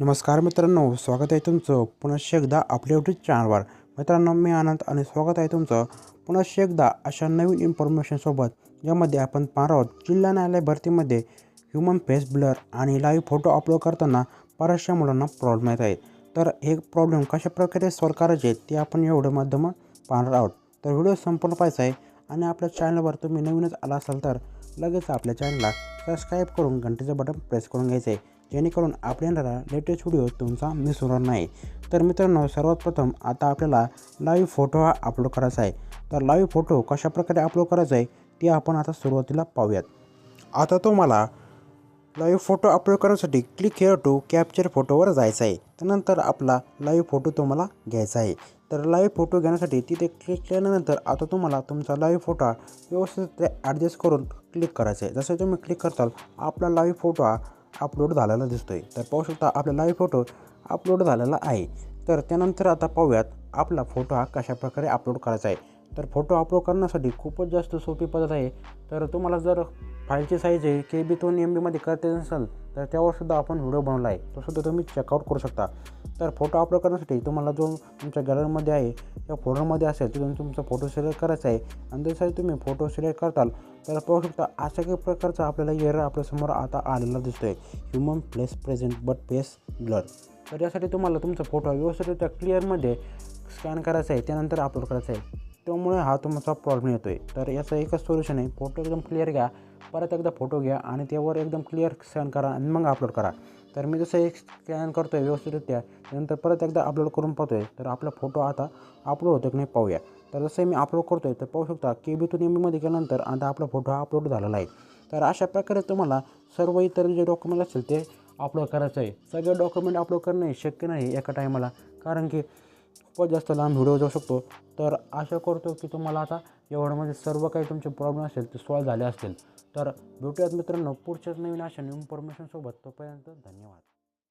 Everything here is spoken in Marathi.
नमस्कार मित्रांनो स्वागत आहे तुमचं पुनश्च एकदा आपल्या युट्यूब चॅनलवर मित्रांनो मी आनंद आणि स्वागत आहे तुमचं पुनश्च एकदा अशा नवीन इन्फॉर्मेशनसोबत यामध्ये आपण पाहणार आहोत जिल्हा न्यायालय भरतीमध्ये ह्युमन फेस ब्लर आणि लाईव्ह फोटो अपलोड करताना बऱ्याचशा मुलांना प्रॉब्लेम येत आहेत. तर हे प्रॉब्लेम कशाप्रकारे सॉल्व करायचे ते आपण एवढं माध्यम पाहणार आहोत. तर व्हिडिओ संपूर्ण पाहायचा आहे आणि आपल्या चॅनलवर तुम्ही नवीनच आला असाल तर लगेच आपल्या चॅनलला सबस्क्राईब करून घंटेचं बटन प्रेस करून घ्यायचं आहे. जेणेकरून आपण येणारा लेटेस्ट व्हिडिओ तुमचा मिस होणार नाही. तर मित्रांनो सर्वात प्रथम आता आपल्याला लाईव्ह फोटो हा अपलोड करायचा आहे. तर लाईव्ह फोटो कशाप्रकारे अपलोड करायचा आहे ते आपण आता सुरुवातीला पाहूयात. आता तुम्हाला लाईव्ह फोटो अपलोड करण्यासाठी क्लिक हेअर टू कॅप्चर फोटोवर जायचं आहे. त्यानंतर आपला लाईव्ह फोटो तुम्हाला घ्यायचा आहे. तर लाईव्ह फोटो घेण्यासाठी तिथे क्लिक केल्यानंतर आता तुम्हाला तुमचा लाईव्ह फोटो हा व्यवस्थित ॲडजस्ट करून क्लिक करायचा आहे. जसं तुम्ही क्लिक करताल आपला लाईव्ह फोटो हा अपलोड झालेला दिसतो आहे तर पाहू शकता आपला लाईव्ह फोटो अपलोड झालेला आहे. तर त्यानंतर आता पाहूयात आपला फोटो हा कशाप्रकारे अपलोड करायचा आहे. तर फोटो अपलोड करण्यासाठी खूपच जास्त सोपी पद्धत आहे. तर तुम्हाला जर फाईलची साईज आहे के बी दोन एम बीमध्ये करते नसेल तर त्यावरसुद्धा आपण व्हिडिओ बनवला आहे. तो सुद्धा तुम्ही चेकआउट करू शकता. तर फोटो अपलोड करण्यासाठी तुम्हाला जो तुमच्या गॅलरीमध्ये आहे त्या फोल्डरमध्ये असेल तिथून तुमचा फोटो सिलेक्ट करायचा आहे. आणि जसं तुम्ही फोटो सिलेक्ट करताल तर पाहू शकता अशा काही प्रकारचा आपल्याला एरर आपल्यासमोर आता आलेला दिसतो आहे human place present but face blur तर यासाठी तुम्हाला तुमचा फोटो व्यवस्थित क्लिअरमध्ये स्कॅन करायचा आहे त्यानंतर अपलोड करायचा आहे. त्यामुळे हा तुमचा प्रॉब्लेम येतो आहे तर याचं एकच सोल्युशन आहे. फोटो एकदम क्लिअर घ्या. परत एकदा फोटो घ्या आणि त्यावर एकदम क्लिअर स्कॅन करा आणि मग अपलोड करा. तर मी जसं एक स्कॅन करतो आहे व्यवस्थितरित्या त्यानंतर परत एकदा अपलोड करून पाहतो आहे तर आपला फोटो आता अपलोड होतो की नाही पाहूया. तर जसं मी अपलोड करतो आहे तर पाहू शकता के बी एम बीमध्ये गेल्यानंतर आता आपला फोटो हा अपलोड झालेला आहे. तर अशा प्रकारे तुम्हाला सर्व इतर जे डॉक्युमेंट असतील ते अपलोड करायचं आहे. सगळे डॉक्युमेंट अपलोड करणे शक्य नाही एका टायमाला कारण की खूपच जास्त लांब व्हिडिओ जाऊ शकतो. तर आशा करतो की तुम्हाला आता एवढ्यामध्ये सर्व काही तुमचे प्रॉब्लेम असेल ते सॉल्व झाले असतील. तर भेटूयात मित्रांनो पुढच्याच नवीन अशा इन्फॉर्मेशनसोबत तोपर्यंत धन्यवाद.